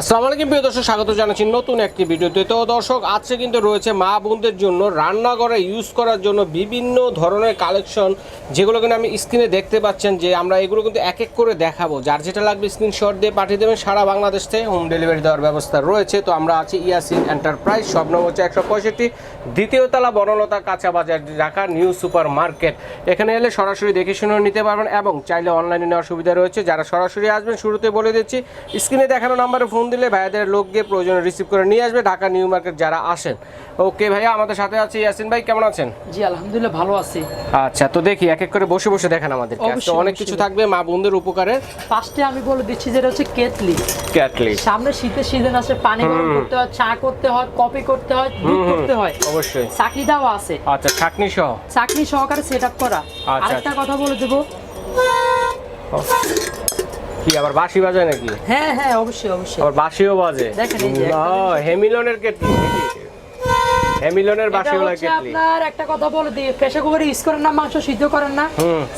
আসসালামু আলাইকুম, প্রিয় দর্শক, স্বাগত জানাচ্ছি নতুন একটি ভিডিওতে। তো দর্শক, আজকে কিন্তু রয়েছে মা বোনদের জন্য রান্নাঘরে ইউজ করার জন্য বিভিন্ন ধরনের কালেকশন যেগুলো কিন্তু আমি স্ক্রিনে দেখতে পাচ্ছেন যে আমরা এগুলো কিন্তু এক এক করে দেখাবো। যার যেটা লাগবে স্ক্রিনশট দিয়ে পাঠিয়ে দেবেন। সারা বাংলাদেশ থেকে হোম ডেলিভারি দেওয়ার ব্যবস্থা রয়েছে। তো আমরা আছি ইয়াসিন এন্টারপ্রাইজ সব নম্বর হচ্ছে একশো পঁয়ষট্টি। দ্বিতীয় তলা বনলতা কাঁচা বাজার, ঢাকা নিউ সুপার মার্কেট এখানে এলে সরাসরি দেখে শুনে নিতে পারবেন এবং চাইলে অনলাইনে নেওয়ার সুবিধা রয়েছে। যারা সরাসরি আসবেন, শুরুতে বলে দিচ্ছি স্ক্রিনে দেখানো নাম্বারে ফোন দিলে ভাইয়াদের লোক গিয়ে প্রয়োজনে রিসিভ করে নিয়ে আসবে ঢাকা নিউ মার্কেট যারা আসেন। ওকে ভাইয়া আমাদের সাথে আছে ইয়াসিন ভাই কেমন আছেন? জি আলহামদুলিল্লাহ ভালো আছি। আচ্ছা তো দেখি এক এক করে বসে বসে দেখেন আমাদের আজকে অনেক কিছু থাকবে মা বোনদের উপকারে। ফার্স্টে আমি বলে দিচ্ছি যেটা হচ্ছে কেটলি। কেটলি। সামনে শীতের সিজন আছে পানি গরম করতে হয় চা করতে হয় কফি করতে হয় দুধ করতে হয়। অবশ্যই। চাকরি দেওয়া আছে। আচ্ছা ছাকনি সহ চাকরি সহকারে সেট আপ করা। আচ্ছা, আরেকটা কথা বলে দেবো। কি আবার বাঁশি বাজায় নাকি? হ্যাঁ হ্যাঁ অবশ্যই অবশ্যই। আবার বাঁশিও বাজে? দেখেন এই যে হেমিলনের কেটলি হেমিলনের এটা বাঁশিওয়ালা কেটলি। আপনার একটা কথা বলে দিই প্রেসার কুকারে ইউজ করেন না মাংস সিদ্ধ করেন না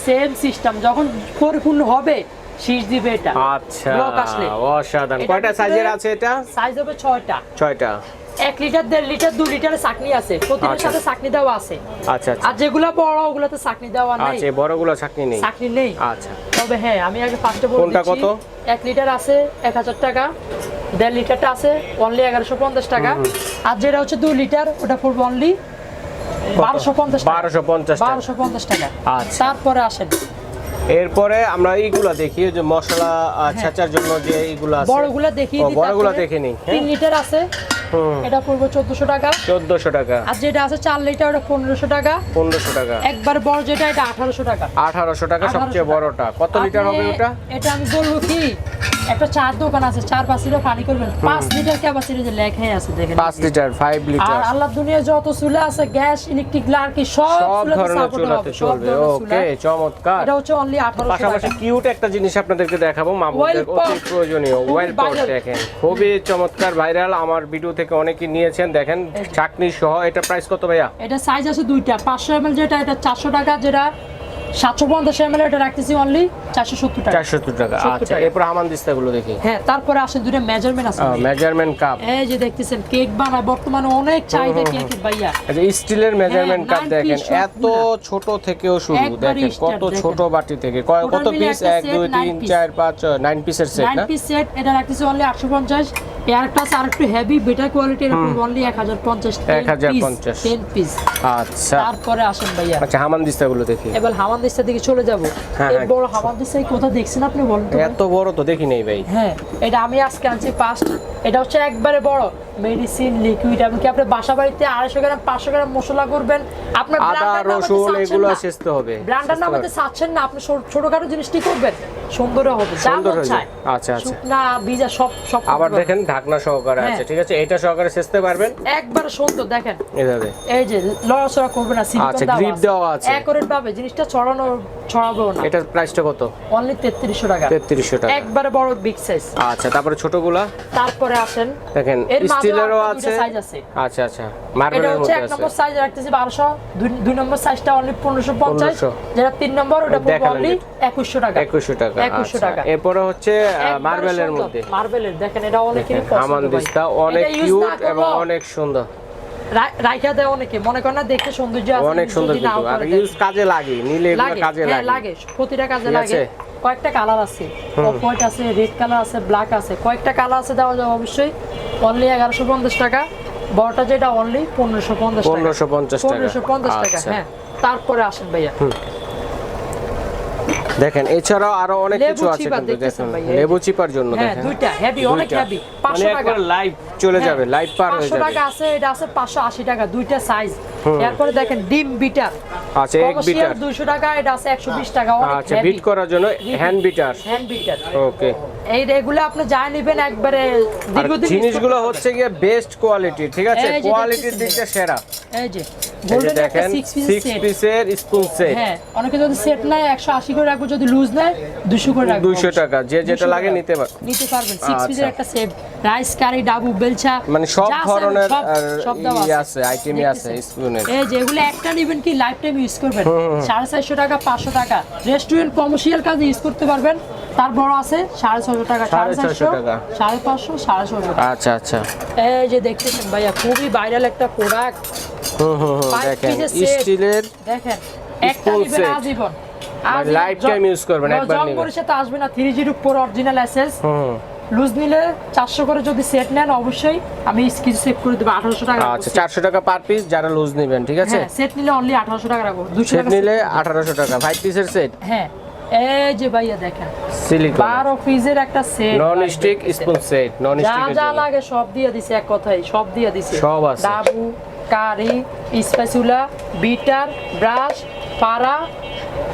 সেম সিস্টেম যখন পরিপূর্ণ হবে শীষ দিবে এটা। আচ্ছা ব্লক আসলে। অসাধারণ। কয়টা সাইজের আছে এটা? সাইজ হবে ছয়টা। ছয়টা। এক লিটার দেড় লিটার দু লিটারের চাকনি আছে। প্রতিটার আচ্ছা। সাথে চাকনি দেওয়া আছে। আচ্ছা আচ্ছা। আর যেগুলো বড় ওগুলোতে চাকনি দেওয়া নাই। আচ্ছা বড়গুলো ছাকনি নেই। চাকনি নেই। আচ্ছা। তবে হ্যাঁ আমি আগে ফার্স্টে বলে কোনটা দিচ্ছি, কত? এক লিটার আছে এক হাজার টাকা দেড় লিটারটা আছে অনলি এগারোশো পঞ্চাশ টাকা। আর যেটা হচ্ছে দুই লিটার ওটা পড়বে অনলি বারোশো পঞ্চাশ টাকা। বারোশো পঞ্চাশ টাকা। আচ্ছা। তারপরে আসেন। এরপরে আমরা এইগুলা দেখি যে মশলা আহ, ছেঁচার জন্য যে এইগুলো আছে। বড়গুলা দিই বড়গুলা। দেখে নিই, হ্যাঁ। তিন লিটার আছে হুম এটা পড়বে চোদ্দশো টাকা। চোদ্দশো টাকা। আর যেটা আছে চার লিটার ওটা পনেরোশো টাকা। পনেরোশো টাকা। একবার বড় যেটা এটা আঠারোশো টাকা। আঠারোশো টাকা সবচেয়ে বড়টা। কত লিটার হবে ওটা? এটা আমি বলব কি? একটা চার দোকান আছে চার পাঁচ লিটার পানি করবেন পাঁচ লিটার ক্যাপাসিটি যে লেখাই আছে দেখেন। পাঁচ লিটার ফাইভ আর আল্লাহ দুনিয়া যত চুলা আছে গ্যাস ইলেকট্রিক সব সব ধরনের চুলাতে চলবে। ওকে চমৎকার। এটা হচ্ছে অনলি আঠারোশো পাশাপাশি কিউট একটা জিনিস আপনাদেরকে দেখাবো অতি প্রয়োজনীয়। ওয়েল পট দেখেন খুবই চমৎকার ভাইরাল আমার ভিডিও থেকে অনেকে নিয়েছেন। দেখেন চাকনি সহ এটা প্রাইস কত ভাইয়া? এটা সাইজ আছে দুইটা। পাঁচশো এম যেটা এটা চারশো টাকা যেটা সাতশো পঞ্চাশ এম এটা রাখতেছি অনলি চারশো সত্তর টাকা। চারশো টাকা আচ্ছা এরপর হামান দিস্তাগুলো দেখি। হ্যাঁ তারপরে আসেন দুইটা মেজারমেন্ট আছে মেজারমেন্ট কাপ এই যে দেখতেছেন কেক বানায় বর্তমানে অনেক চাহিদা কেকের ভাইয়া। আচ্ছা স্টিলের মেজারমেন্ট কাপ দেখেন এত ছোট থেকেও শুরু দেখেন কত ছোট বাটি থেকে কয়- কত পিস এক দুই তিন। চার পাঁচ নাইন পিসের সেট না? পিস সেট এটা রাখতেছি অনলি আটশো পঞ্চাশ। হেভি বেটার কোয়ালিটির অনলি এক হাজার পঞ্চাশ 1050 টেন পিস আচ্ছা। তারপরে আসেন ভাইয়া। আচ্ছা হামান দিস্তাগুলো দেখি। এবার হামান দিস্তার দিকে চলে যাব। হ্যাঁ, এই হ্যাঁ। বড় কোথাও দেখছেন আপনি বলুন এত বড় তো দেখি নেই ভাই। হ্যাঁ এটা আমি আজকে আনছি ফার্স্ট এটা হচ্ছে একবারে বড়। মেডিসিন লিকুইড আপনি বাসা বাড়িতে আড়াইশো গ্রাম পাঁচশো গ্রাম মশলা করবেন। আপনার আদা রসুন এগুলো না। সেচতে হবে। ব্র্যান্ডার সেচতে নামাতে চাচ্ছেন না। আপনি ছোটখাটো জিনিসটি করবেন? সুন্দর হবে যা মন চায়। আচ্ছা, আচ্ছা। শুকনা ভিজা সব সব আবার দেখেন ঢাকনা সহকারে হ্যাঁ। আছে ঠিক আছে? এটা সহকারে সেচতে পারবেন। একবারে সুন্দর দেখেন। এভাবে এই যে লড়াচড়া করবে না সিলিকন আচ্ছা, grip দেওয়া আছে। ভাবে জিনিসটা ছড়ানো ছড়াবো না। এটার প্রাইসটা কত? অনলি তেত্রিশশো টাকা। তেত্রিশশো টাকা। একবারে বড় বিগ সাইজ আচ্ছা তারপরে ছোটগুলা? তারপরে আসেন। দেখেন স্টিলেরও আছে। size আছে। আচ্ছা আচ্ছা। এটা হচ্ছে এক নম্বর সাইজ রাখতেছি বারোশো দুই নম্বর সাইজটা অনলি পনেরোশো পঞ্চাশ 1500 যেটা তিন নম্বর ওটা পড়বে অনলি যেটা। একুশশো টাকা। একুশশো টাকা একুশশো। টাকা। এরপরে হচ্ছে মার্বেলের মধ্যে। মার্বেলের দেখেন এটা অনেকেরই পছন্দ হামান অনেক কিউট এবং অনেক সুন্দর। রাইখা দেয় অনেকে। মনে করেন না দেখতে সৌন্দর্য আছে অনেক সুন্দর আর ইউজ কাজে লাগে নিলে এগুলো কাজে লাগে। লাগে। প্রতিটা কাজে লাগে। কয়েকটা কালার আছে। হোয়াইট আছে রেড কালার আছে ব্ল্যাক আছে। কয়েকটা কালার আছে দেওয়া যাবে অবশ্যই। অনলি এগারোশো পঞ্চাশ টাকা। বড়টা যেটা অনলি পনেরোশো পঞ্চাশ পনেরোশো পঞ্চাশ পনেরোশো পঞ্চাশ টাকা আচ্ছা। হ্যাঁ। তারপরে আসেন ভাইয়া। দেখেন এছাড়াও আরও অনেক কিছু আছে কিন্তু দেখুন। লেবু চিপার জন্য হ্যাঁ দেখেন। দুইটা হেভি অনেক। হেভি মানে পাঁচশো টাকা। লাইভ চলে হ্যাঁ, যাবে লাইভ পার হয়ে যাবে। 500 টাকা আছে এটা আছে পাঁচশো আশি টাকা দুইটা সাইজ এরপরে দেখেন ডিম বিটার। আচ্ছা এক বিটার দুইশো টাকা এটা আছে একশো বিশ টাকা আচ্ছা বিট করার জন্য hand beater hand beater okay এই এগুলো আপনি যা নেবেন একবারে দীর্ঘদিন জিনিসগুলো হচ্ছে গিয়ে বেস্ট কোয়ালিটি ঠিক আছে? কোয়ালিটির দিকটা সেরা। এই যে গোল্ডেন একটা দেখেন সিক্স পিস সিক্স সেট পিসের স্পুন সেট হ্যাঁ অনেকে যদি সেট একশো আশি করে রাখব যদি লুজ নেয় দুশো করে রাখব। 200 টাকা, যে যেটা লাগে নিতে পার- নিতে পারবেন। সিক্স আচ্ছা। পিসের একটা সেট রাইস কারি ডাবু বেলচা মানে সব ধরনের সব- আছে। আইটেমই আছে দেখতেছেন? স্পুনের এই যে এগুলো একটা নেবেন কি লাইফ টাইম ইউজ করবেন সাড়ে চারশো টাকা পাঁচশো টাকা। রেস্টুরেন্ট কমার্শিয়াল কাজে ইউজ করতে পারবেন। তার বড় আছে সাড়ে ছশো টাকা সাড়ে চারশো টাকা। সাড়ে পাঁচশো সাড়ে ছশো আচ্ছা আচ্ছা। এই যে দেখতেছেন ভাইয়া খুবই ভাইরাল একটা প্রোডাক্ট দেখেন স্টিলের দেখেন একটা নিবেন। আজীবন। মানে lifetime use করবেন, একবার জং নিবেন। পরিষে তো আসবে না three zero four original SS loose নিলে চারশো করে যদি সেট নেন অবশ্যই আমি কিছু সেভ করে দেবো আঠারোশো টাকা আচ্ছা চারশো টাকা পার পিস যারা লুজ নেবেন ঠিক আছে? হ্যাঁ সেট নিলে অনলি আঠারোশো টাকা রাখব দুশো সেট নিলে আঠারোশো টাকা ফাইভ পিসের সেট হ্যাঁ এই যে ভাইয়া দেখেন সিলিকন পিসের একটা set non stick spoon set non যা যা লাগে সব দিয়ে দিছে এক কথাই সব দিয়ে দিছে। সব আছে। ডাবু কারি স্প্যাচুলা বিটার ব্রাশ পারা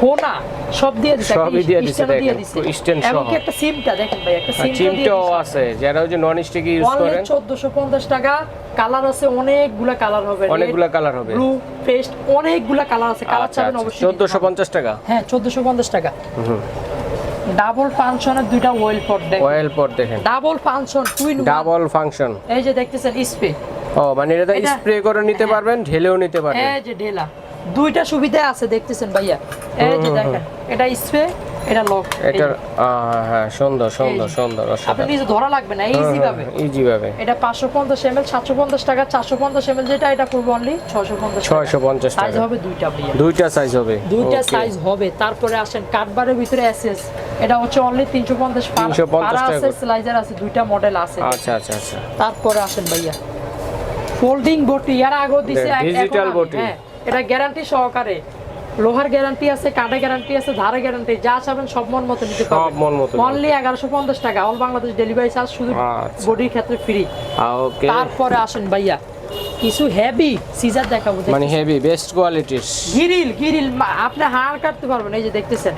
ফোনা সব দিয়ে দিছে সবই দিয়ে দিছে, স্ট্যান্ডও দেখেন, সহ। এমনকি একটা সিমটা দেখেন ভাই একটা আর সিমটা দিয়ে চিমটাও দিছে। আছে যারা ওই যে নন স্টিক ইউজ করেন চোদ্দশো পঞ্চাশ টাকা কালার আছে অনেকগুলা কালার হবে। অনেকগুলা কালার হবে। ব্লু পেস্ট অনেকগুলা কালার আছে কালার আচ্ছা চাবেন আচ্ছা অবশ্যই চোদ্দোশো পঞ্চাশ টাকা। হ্যাঁ চোদ্দশো পঞ্চাশ টাকা। ডাবল ফাংশনের দুইটা ওয়েল পট দেখ অয়েল পট দেখেন। Double function twin double function এই যে দেখতেছেন স্পে ও মানে এটা এটা- স্প্রে করে নিতে পারবেন ঢেলেও নিতে পারবেন। এই যে ঢেলা। দুইটা সুবিধা আছে দেখতেছেন ভাইয়া। এই যে দেখেন এটা স্প্রে এটা লক। আহ, হ্যাঁ সুন্দর সুন্দর সুন্দর আপনি নিজে ধরা লাগবে না ইজি ভাবে ইজি ভাবে। এটা পাঁচশো পঞ্চাশ এম এল সাতশো পঞ্চাশ টাকা চারশো পঞ্চাশ যেটা এটা করব অনলি ছশো পঞ্চাশ ছয়শো পঞ্চাশ সাইজ হবে দুইটা ভাইয়া। দুইটা সাইজ হবে। দুইটা সাইজ হবে। তারপরে আসেন কাঠবারের ভিতরে এসএস এটা হচ্ছে অনলি তিনশো পঞ্চাশ 350 পারা টাকা। আছে করে। স্লাইজার আছে দুইটা মডেল আছে। আচ্ছা আচ্ছা আচ্ছা। তারপরে আসেন ভাইয়া। ফোল্ডিং বটি এর আগেও দিছে Digital বটি। হ্যাঁ, এটা গ্যারান্টি সহকারে। লোহার গ্যারান্টি আছে কাঠে গ্যারান্টি আছে ধারে গ্যারান্টি যা চাবেন সব মন মতো নিতে সব পারবেন। মন মতো অনলি এগারোশো পঞ্চাশ টাকা অল বাংলাদেশ ডেলিভারি চার্জ শুধু আচ্ছা। বডির ক্ষেত্রে ফ্রি ওকে তারপরে আসেন ভাইয়া কিছু হেভি সিজার দেখাবো মানে হেভি বেস্ট কোয়ালিটির গিরিল গিরিল আপনি হাড় কাটতে পারবেন এই যে দেখতেছেন।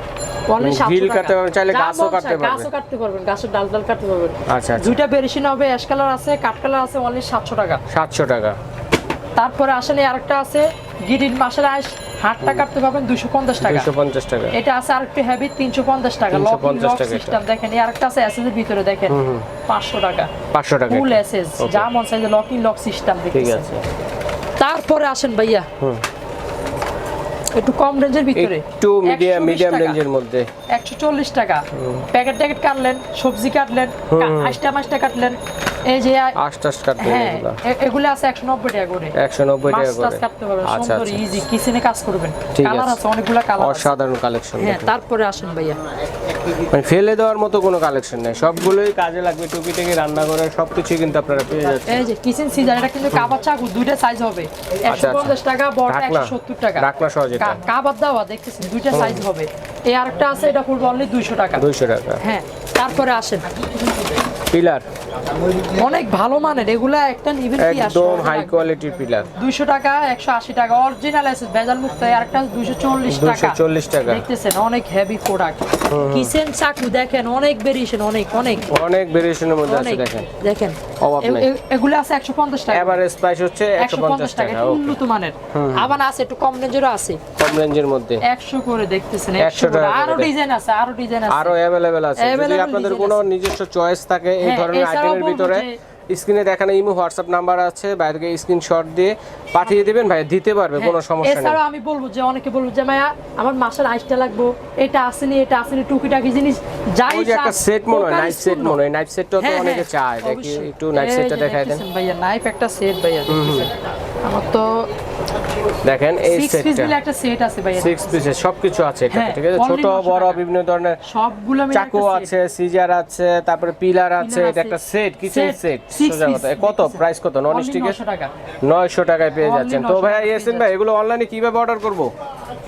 অনলি মানে grill কাটতে পারবেন, চাইলে গাছও কাটতে পারবেন। গাছও কাটতে পারবেন গাছের ডাল ডাল কাটতে পারবেন। আচ্ছা আচ্ছা। দুইটা বেরিশিন হবে অ্যাশ কালার আছে কাঠ কালার আছে অনলি সাতশো টাকা। সাতশো টাকা। তারপরে আসলে আরেকটা আছে গিরিল মাসের আইস হাটটা কাটতে পারবেন দুশো পঞ্চাশ টাকা। দুইশো পঞ্চাশ টাকা। এটা আছে আরেকটু হেভি তিনশো পঞ্চাশ টাকা। লক লক সিস্টেম দেখেন এই আরেকটা আছে এসএস এর ভিতরে দেখেন পাঁচশো টাকা। পাঁচশো টাকা ফুল। এসএস যা মন সাইজে লকিং লক সিস্টেম ঠিক আছে। তারপরে আসেন ভাইয়া। একটু কম রেঞ্জের ভিতরে। একটু মিডিয়াম মিডিয়াম রেঞ্জের মধ্যে। একশো চল্লিশ টাকা। প্যাকেট ট্যাকেট কাটলেন সবজি কাটলেন আইসটা মাছটা কাটলেন। এই যে আশটাশ কাটতে হ্যাঁ এগুলা। আছে একশো নব্বই টাকা করে। একশো নব্বই মাছ টাকা টাছ করে। কাটতে পারবেন আচ্ছা সুন্দর আচ্ছা ইজি কিচেনে কাজ করবেন। কালার আছে। অনেকগুলা কালার অসাধারণ কালেকশন হ্যাঁ তারপরে আসেন ভাইয়া। মানে ফেলে দেওয়ার মতো কোনো কালেকশন নেই। সবগুলোই কাজে লাগবে টুকি থেকে রান্না করে সবকিছুই কিন্তু আপনারা পেয়ে যাচ্ছেন। এই যে কিচেন সিজার এটা কিন্তু কাবাব চাকু দুইটা সাইজ হবে। একশো আচ্ছা। পঞ্চাশ টাকা বড় ঢাকনা। একশো সত্তর টাকা। ঢাকনা সহ যেটা। কা- কাবাব দেখতেছেন দুইটা সাইজ হবে। এই আরেকটা আছে এটা পড়বে অনলি দুইশো টাকা। দুইশো টাকা। হ্যাঁ তারপরে আসেন। পিলার অনেক ভালো মানের। এগুলা একটা নিবেন একদম হাই কোয়ালিটির পিলার দুইশো টাকা একশো আশি টাকা অরিজিনাল আছে ভেজাল মুক্ত আর একটা দুইশো চল্লিশ দুইশো টাকা চল্লিশ টাকা। দেখতেছেন অনেক হেভি প্রোডাক্ট কিচেন চাকু দেখেন অনেক বেরিয়েছেন অনেক অনেক। অনেক ভেরিয়েশনের মধ্যে আছে দেখেন। দেখেন। অভাব নেই। এগুলো আছে একশো পঞ্চাশ টাকা। এভারেজ প্রাইস হচ্ছে একশো একশো পঞ্চাশ পঞ্চাশ টাকা উন্নত মানের। আবার আছে একটু কম রেঞ্জেরও আছে। কম রেঞ্জের মধ্যে। একশো করে দেখতেছেন 100 একশো টাকা আরও ডিজাইন আছে আরও ডিজাইন আছে। আরও অ্যাভেলেবেল আছে। যদি আপনাদের কোনো নিজস্ব চয়েস থাকে এই হ্যাঁ, ধরনের এছাড়াও বলব ভিতরে স্ক্রিনে দেখানো ইমো হোয়াটসঅ্যাপ নাম্বার আছে থেকে স্ক্রিনশট দিয়ে পাঠিয়ে দিবেন ভাই দিতে পারবে কোনো হ্যাঁ, সমস্যা নেই। এছাড়াও আমি বলব যে অনেকে বলব যে মায়া আমার মাসের আইসটা লাগবো এটা আসেনি এটা আসেনি টুকিটাকি জিনিস যাই ওই যে একটা সেট মনে হয় নাইফ সেট মনে হয় নাইফ সেটটা তো হ্যাঁ, অনেকে হ্যাঁ, চায়। দেখি। একটু নাইফ সেটটা দেখায় দেন। ভাইয়া নাইফ একটা সেট ভাইয়া। আমার তো দেখেন এই সেটটা একটা সেট আছে ভাইয়া। সিক্স পিসের সবকিছু আছে এটাতে হ্যাঁ, ঠিক আছে ছোট বড় বিভিন্ন ধরনের সবগুলো চাকু আছে সিজার আছে তারপরে পিলার আছে এটা একটা সেট কিচেন সেট সোজা কথা। কত? প্রাইস কত? নন Only স্টিকের 900 নয়শো টাকায় পেয়ে যাচ্ছেন। তো ভাই ইয়াসিন ভাই এগুলো অনলাইনে কীভাবে অর্ডার করব?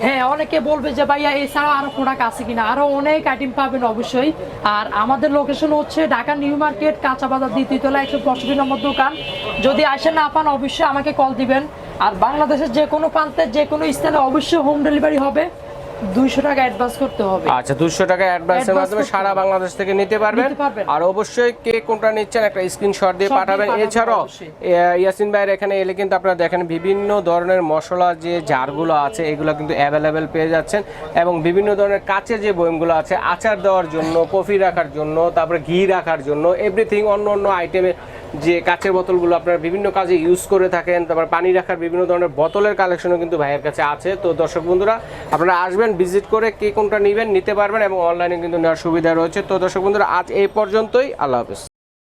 হ্যাঁ অনেকে বলবে যে ভাইয়া এছাড়াও আরও প্রোডাক্ট আছে কিনা? আরও অনেক আইটেম পাবেন অবশ্যই। আর আমাদের লোকেশন হচ্ছে ঢাকা নিউ মার্কেট কাঁচা বাজার দ্বিতীয়তলা একশো পঁয়ষট্টি নম্বর দোকান। যদি আসে না পান অবশ্যই আমাকে কল দিবেন। আর বাংলাদেশের যে কোনো প্রান্তে যে কোনো স্থানে অবশ্যই হোম ডেলিভারি হবে। দুইশো টাকা অ্যাডভান্স করতে হবে। আচ্ছা দুশো টাকা অ্যাডভান্সের মাধ্যমে সারা বাংলাদেশ থেকে নিতে পারবেন। আর অবশ্যই কে কোনটা নিচ্ছেন একটা স্ক্রিনশট দিয়ে পাঠাবেন। এছাড়াও। ইয়াসিন ভাইয়ের এখানে এলে কিন্তু আপনারা দেখেন বিভিন্ন ধরনের মশলা যে জারগুলো আছে এগুলো কিন্তু অ্যাভেলেবেল পেয়ে যাচ্ছেন। এবং বিভিন্ন ধরনের কাচের যে বয়মগুলো আছে আচার দেওয়ার জন্য কফি রাখার জন্য তারপরে ঘি রাখার জন্য এভরিথিং অন্য অন্য আইটেমের যে কাচের বোতলগুলো আপনারা বিভিন্ন কাজে ইউজ করে থাকেন, তারপর পানি রাখার বিভিন্ন ধরনের বোতলের কালেকশনও কিন্তু ভাইয়ের কাছে আছে। তো দর্শক বন্ধুরা, আপনারা আসবেন ভিজিট করে কে কোনটা নেবেন, নিতে পারবেন এবং অনলাইনে কিন্তু নেওয়ার সুবিধা রয়েছে। তো দর্শক বন্ধুরা, আজ এই পর্যন্তই, আল্লাহ হাফেজ।